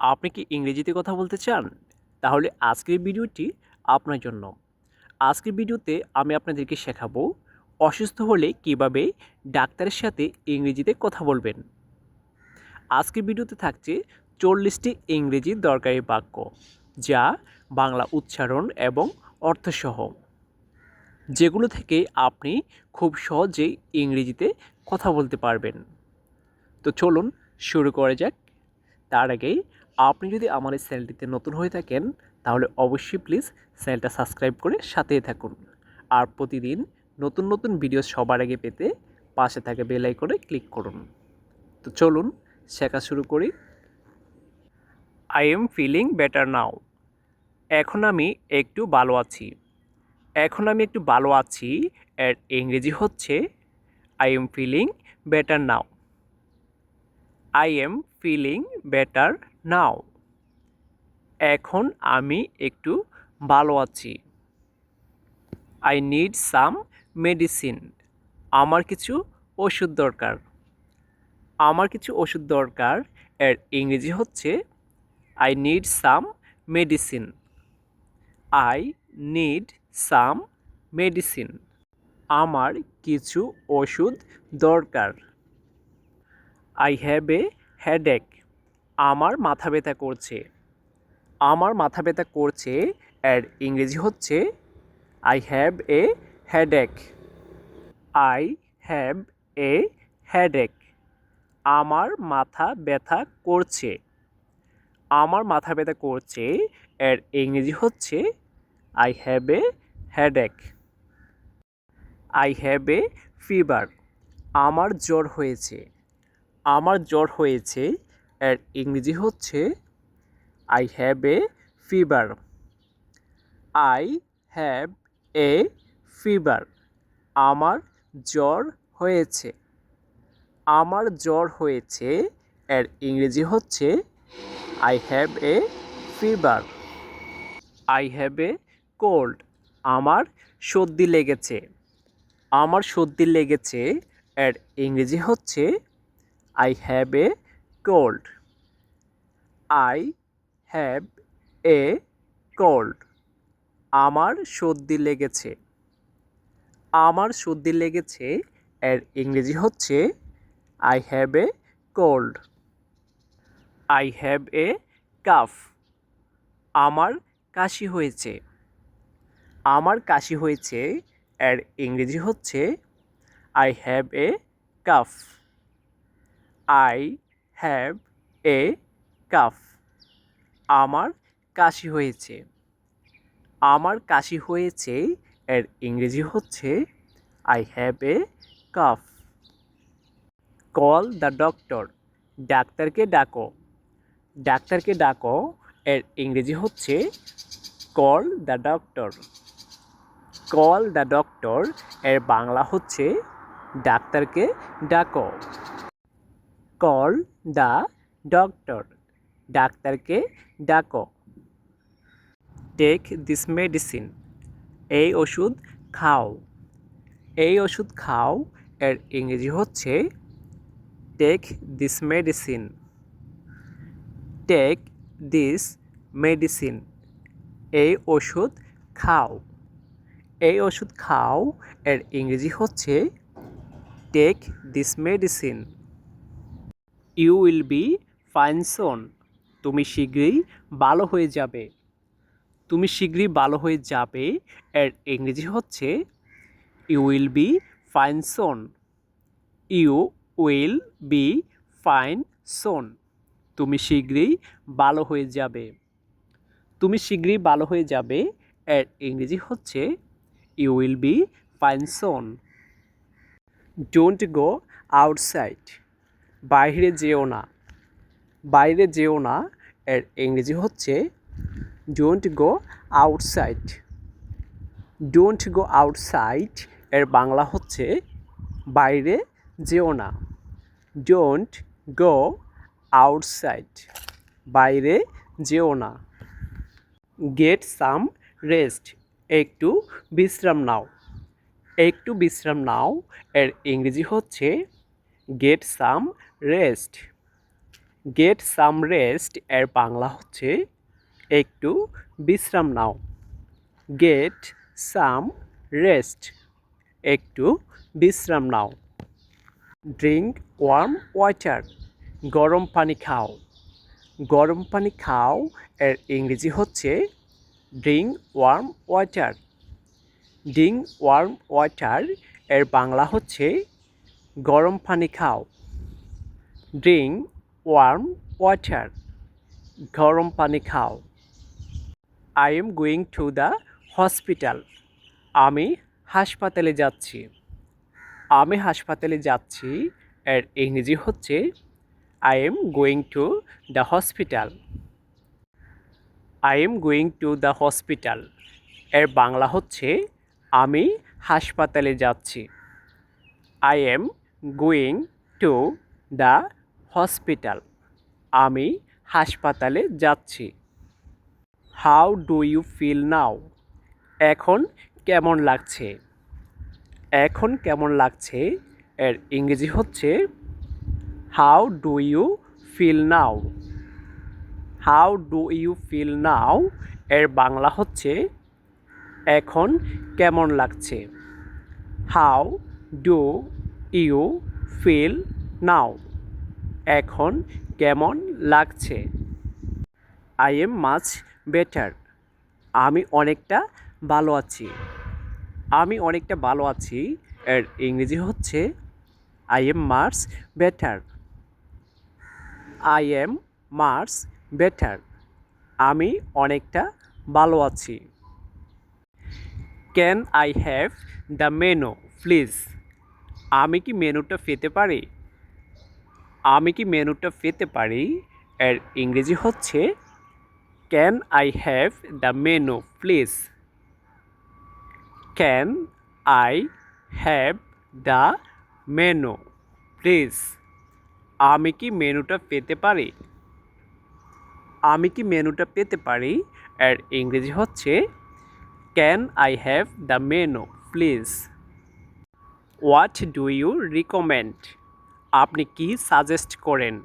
আপনি কি ইংরেজিতে কথা বলতে চান? তাহলে আজকের ভিডিওটি আপনার জন্য। আজকের ভিডিওতে আমি আপনাদেরকে শেখাবো অসুস্থ হলে কীভাবে ডাক্তারের সাথে ইংরেজিতে কথা বলবেন। আজকের ভিডিওতে থাকছে চল্লিশটি ইংরেজি দরকারি বাক্য, যা বাংলা উচ্চারণ এবং অর্থসহ। যেগুলো থেকে আপনি খুব সহজেই ইংরেজিতে কথা বলতে পারবেন। তো চলুন শুরু করা যাক। তার আগে আপনি যদি আমার এই চ্যানেলটিতে নতুন হয়ে থাকেন, তাহলে অবশ্যই প্লিজ চ্যানেলটা সাবস্ক্রাইব করে সাথেই থাকুন। আর প্রতিদিন নতুন নতুন ভিডিও সবার আগে পেতে পাশে থাকা বেল আইকনে ক্লিক করুন। তো চলুন, শেখা শুরু করি। I am feeling better now এখন আমি একটু ভালো আছি। এখন আমি একটু ভালো আছি, এর ইংরেজি হচ্ছে I am feeling better now I am feeling better now এখন আমি একটু ভালো আছি। আই নিড সাম মেডিসিন আমার কিছু ওষুধ দরকার। আমার কিছু ওষুধ দরকার। এর ইংরেজি হচ্ছে I need some medicine I need some medicine আমার কিছু ওষুধ দরকার। আই হ্যাভ এ হেডেক আমার মাথা ব্যথা করছে। আমার মাথা ব্যথা করছে এর ইংরেজি হচ্ছে I have a headache I have a headache আমার মাথা ব্যথা করছে। আমার মাথা ব্যথা করছে এর ইংরেজি হচ্ছে I have a headache I have a fever আমার জ্বর হয়েছে। আমার জ্বর হয়েছে এর ইংরেজি হচ্ছে I have a fever I have a fever আমার জ্বর হয়েছে। আমার জ্বর হয়েছে এর ইংরেজি হচ্ছে I have a fever I have a cold আমার সর্দি লেগেছে। আমার সর্দি লেগেছে এর ইংরেজি হচ্ছে I have a cold I have a cold আমার সর্দি লেগেছে। আমার সর্দি লেগেছে এর ইংরেজি হচ্ছে I have a cold I have a cough আমার কাশি হয়েছে। আমার কাশি হয়েছে এর ইংরেজি হচ্ছে I have a cough I have a cough আমার কাশি হয়েছে। আমার কাশি হয়েছে এর ইংরেজি হচ্ছে I have a cough call the doctor ডাক্তারকে ডাকো। ডাক্তারকে ডাকো এর ইংরেজি হচ্ছে call the doctor call the doctor এর বাংলা হচ্ছে ডাক্তারকে ডাকো। কল দ্য ডক্টর ডাক্তারকে ডাকো। টেক দিস মেডিসিন এই ওষুধ খাও। এই ওষুধ খাও এর ইংরেজি হচ্ছে take this medicine take this medicine এই ওষুধ খাও। এই ওষুধ খাও এর ইংরেজি হচ্ছে take this medicine you will be fine soon. তুমি শীঘ্রই ভালো হয়ে যাবে। তুমি শীঘ্রই ভালো হয়ে যাবে। এর ইংরেজি হচ্ছে you will be fine soon. You will be fine soon. তুমি শীঘ্রই ভালো হয়ে যাবে। তুমি শীঘ্রই ভালো হয়ে যাবে। এর ইংরেজি হচ্ছে you will be fine soon. Don't go outside. বাইরে যেও না। বাইরে যেও না। এর ইংরেজি হচ্ছে don't go outside don't go outside এর বাংলা হচ্ছে, বাইরে যেও না। ডোন্ট গো আউটসাইড বাইরে যেও না। গেট সাম রেস্ট একটু বিশ্রাম নাও। একটু বিশ্রাম নাও। এর ইংরেজি হচ্ছে get some rest. Get some rest, এর বাংলা হচ্ছে একটু বিশ্রাম নাও। গেট সাম রেস্ট, একটু বিশ্রাম নাও। ড্রিঙ্ক ওয়ার্ম ওয়াটার, গরম পানি খাও। গরম পানি খাও, এর ইংরেজি হচ্ছে drink warm water. Drink warm water, এর বাংলা হচ্ছে গরম পানি খাও। ড্রিঙ্ক ওয়ার্ম ওয়াটার গরম পানি খাও। I am going to the hospital আমি হাসপাতালে যাচ্ছি। আমি হাসপাতালে যাচ্ছি এর ইংরেজি হচ্ছে I am going to the hospital I am going to the hospital এর বাংলা হচ্ছে আমি হাসপাতালে যাচ্ছি। I am going to the hospital. আমি হাসপাতালে যাচ্ছি। How do you feel now? এখন কেমন লাগছে? এখন কেমন লাগছে? এর ইংরেজি হচ্ছে, how do you feel now? How do you feel now? এর বাংলা হচ্ছে, এখন কেমন লাগছে? How do you feel now? এখন কেমন লাগছে? আই এম মাছ বেটার আমি অনেকটা ভালো আছি। আমি অনেকটা ভালো আছি। এর ইংরেজি হচ্ছে I am much better I am much better আমি অনেকটা ভালো আছি। Can I have the menu please আমি কি মেনুটা পেতে পারি? আমি কি মেনুটা পেতে পারি? এর ইংরেজি হচ্ছে can I have the menu please can I have the menu please আমি কি মেনুটা পেতে পারি? আমি কি মেনুটা পেতে পারি? এর ইংরেজি হচ্ছে can I have the menu please what do you recommend আপনি কি সাজেস্ট করেন?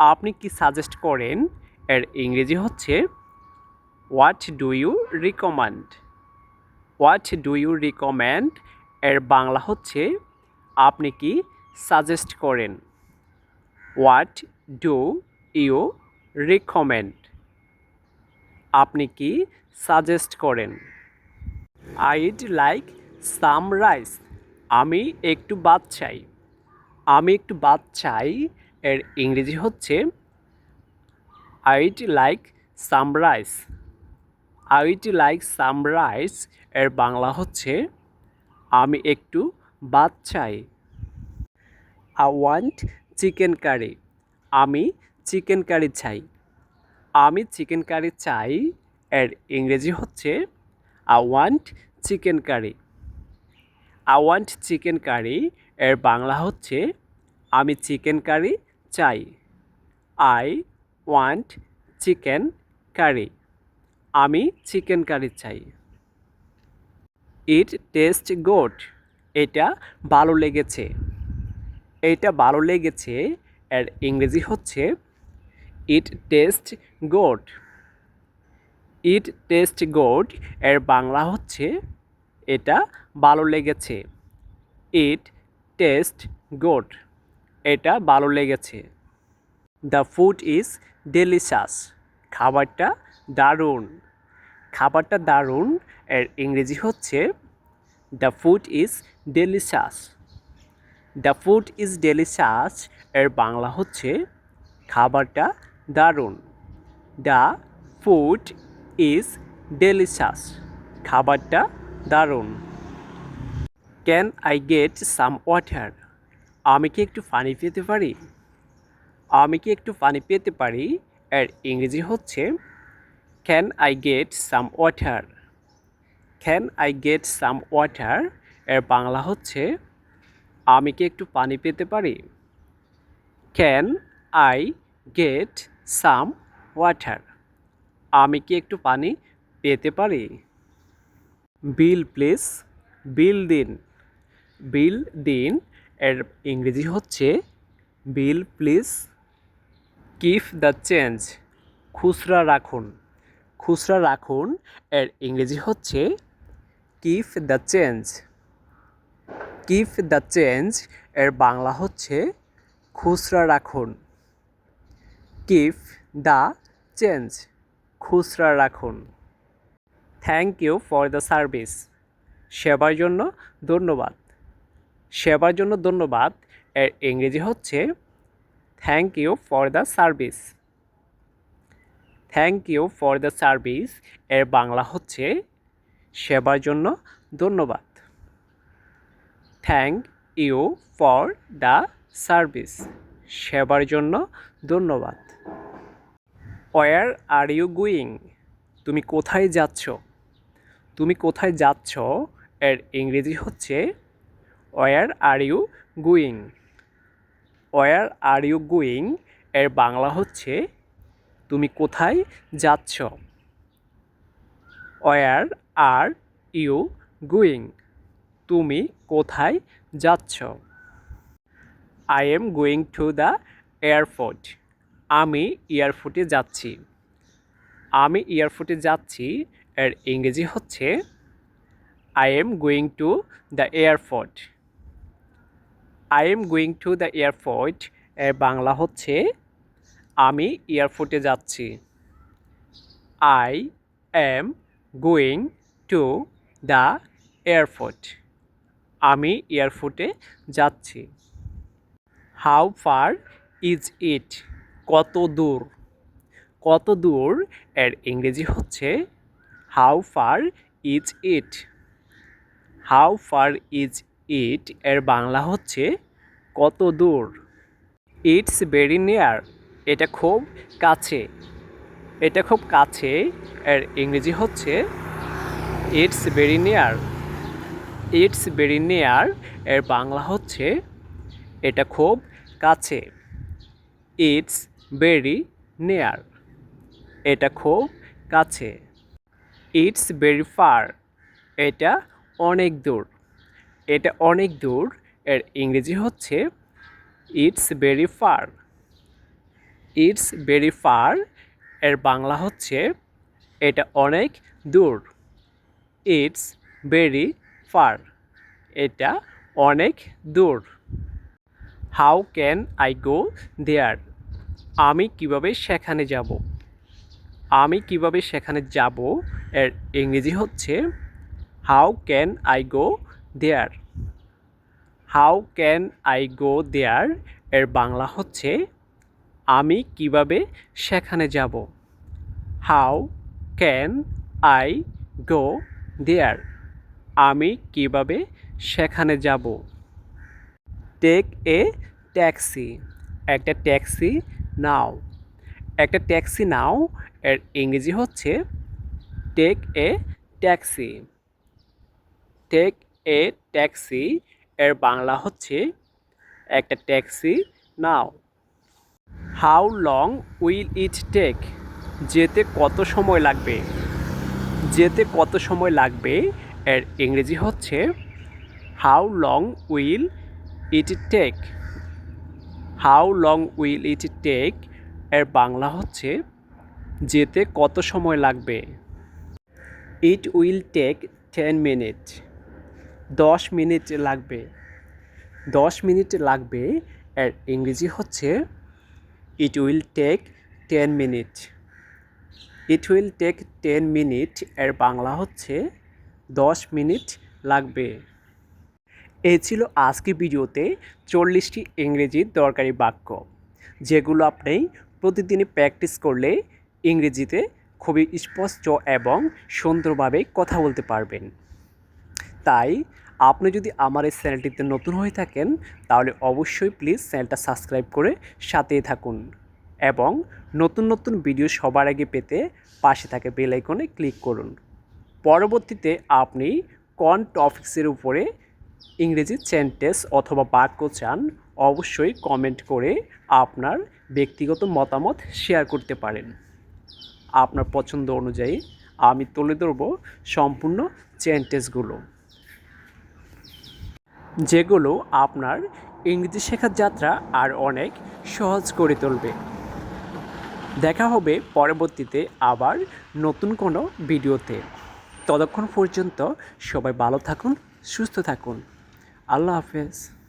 আপনি কি সাজেস্ট করেন? এর ইংরেজি হচ্ছে what do you recommend what do you recommend এর বাংলা হচ্ছে, আপনি কি সাজেস্ট করেন? হোয়াট ডু ইউ রিকমেন্ড আপনি কি সাজেস্ট করেন? আইড লাইক সাম রাইস আমি একটু বাদ চাই। আমি একটু বাদ চাই, এর ইংরেজি হচ্ছে I'd like some rice I'd like some rice এর বাংলা হচ্ছে, আমি একটু বাদ চাই। আই ওয়ান্ট চিকেন কারি আমি চিকেন কারি চাই। আমি চিকেন কারি চাই। এর ইংরেজি হচ্ছে I want chicken curry I want chicken curry এর বাংলা হচ্ছে, আমি চিকেন কারি চাই। I want chicken curry. আমি চিকেন কারি চাই। It taste good. এটা ভালো লেগেছে। এটা ভালো লেগেছে এর ইংরেজি হচ্ছে, it taste good. It taste good এর বাংলা হচ্ছে, এটা ভালো লেগেছে। It taste good. এটা ভালো লেগেছে। The food is delicious. খাবারটা দারুণ। খাবারটা দারুণ এর ইংরেজি হচ্ছে the food is delicious. The food is delicious এর বাংলা হচ্ছে খাবারটা দারুণ। The food is delicious. খাবারটা দারুণ। Can I get some water আমি কি একটু পানি পেতে পারি? আমি কি একটু পানি পেতে পারি? এর ইংরেজি হচ্ছে can I get some water can I get some water এর বাংলা হচ্ছে, আমি কি একটু পানি পেতে পারি? Can I get some water আমি কি একটু পানি পেতে পারি? বিল প্লিজ বিল দিন। বিল দিন এর ইংরেজি হচ্ছে bill please keep the change, খুচরা রাখুন। খুচরা রাখুন এর ইংরেজি হচ্ছে keep the change. Keep the change এর বাংলা হচ্ছে খুচরা রাখুন। কিফ দ্য চেঞ্জ, খুচরা রাখুন। Thank you for the service. সেবার জন্য ধন্যবাদ। সেবার জন্য ধন্যবাদ। এর ইংরেজি হচ্ছে thank you for the service thank you for the service এর বাংলা হচ্ছে, সেবার জন্য ধন্যবাদ। Thank you for the service সেবার জন্য ধন্যবাদ। ওয়ার আর ইউ গুইং তুমি কোথায় যাচ্ছ? তুমি কোথায় যাচ্ছ? এর ইংরেজি হচ্ছে where are you going where are you going এর বাংলা হচ্ছে, তুমি কোথায় যাচ্ছ? ওয়ার আর ইউ গুইং তুমি কোথায় যাচ্ছ? I am going to the airport আমি এয়ারপোর্টে যাচ্ছি। আমি এয়ারপোর্টে যাচ্ছি, এর ইংরেজি হচ্ছে I am going to the airport I am going to the airport এর বাংলা হচ্ছে, আমি এয়ারপোর্টে যাচ্ছি। I am going to the airport আমি এয়ারপোর্টে যাচ্ছি। হাউ ফার ইজ ইট কত দূর? কত দূর? এর ইংরেজি হচ্ছে how far is it how far is it এর বাংলা হচ্ছে কত দূর? It's very near. এটা খুব কাছে। এটা খুব কাছে এর ইংরেজি হচ্ছে it's very near. It's very near এর বাংলা হচ্ছে এটা খুব কাছে। It's very near. এটা খুব কাছে। It's very far. এটা অনেক দূর। এটা অনেক দূর, এর ইংরেজি হচ্ছে it's very far it's very far এর বাংলা হচ্ছে, এটা অনেক দূর। ইটস ভেরি ফার এটা অনেক দূর। How can I go there আমি কীভাবে সেখানে যাব? আমি কীভাবে সেখানে যাব? এর ইংরেজি হচ্ছে how can I go there how can I go there এর বাংলা হচ্ছে, আমি কীভাবে সেখানে যাব? How can I go there আমি কীভাবে সেখানে যাব? টেক এ ট্যাক্সি একটা ট্যাক্সি নাও। একটা ট্যাক্সি নাও, এর ইংরেজি হচ্ছে take a taxi take a taxi, এর বাংলা হচ্ছে একটা taxi, now. How long will it take? যেতে কত সময় লাগবে? যেতে কত সময় লাগবে? এর ইংরেজি হচ্ছে how long will it take? How long will it take? এর বাংলা হচ্ছে যেতে কত সময় লাগবে? It will take ten minute. দশ মিনিট লাগবে। দশ মিনিট লাগবে এর ইংরেজি হচ্ছে it will take ten minute it will take ten minute এর বাংলা হচ্ছে, দশ মিনিট লাগবে। এই ছিল আজকের ভিডিওতে চল্লিশটি ইংরেজি দরকারি বাক্য, যেগুলো আপনি প্রতিদিনই প্র্যাকটিস করলে ইংরেজিতে খুবই স্পষ্ট এবং সুন্দরভাবে কথা বলতে পারবেন। তাই আপনি যদি আমার এই চ্যানেলটিতে নতুন হয়ে থাকেন, তাহলে অবশ্যই প্লিজ চ্যানেলটা সাবস্ক্রাইব করে সাথেই থাকুন এবং নতুন নতুন ভিডিও সবার আগে পেতে পাশে থাকে বেল আইকনে ক্লিক করুন। পরবর্তীতে আপনি কোন টপিক্সের উপরে ইংরেজি সেন্টেন্স অথবা বাক্য চান, অবশ্যই কমেন্ট করে আপনার ব্যক্তিগত মতামত শেয়ার করতে পারেন। আপনার পছন্দ অনুযায়ী আমি তুলে ধরব সম্পূর্ণ সেন্টেন্সগুলো যেগুলো আপনার ইংরেজি শেখার যাত্রা আর অনেক সহজ করে তুলবে। দেখা হবে পরবর্তীতে আবার নতুন কোনো ভিডিওতে। ততক্ষণ পর্যন্ত সবাই ভালো থাকুন, সুস্থ থাকুন। আল্লাহ হাফেজ।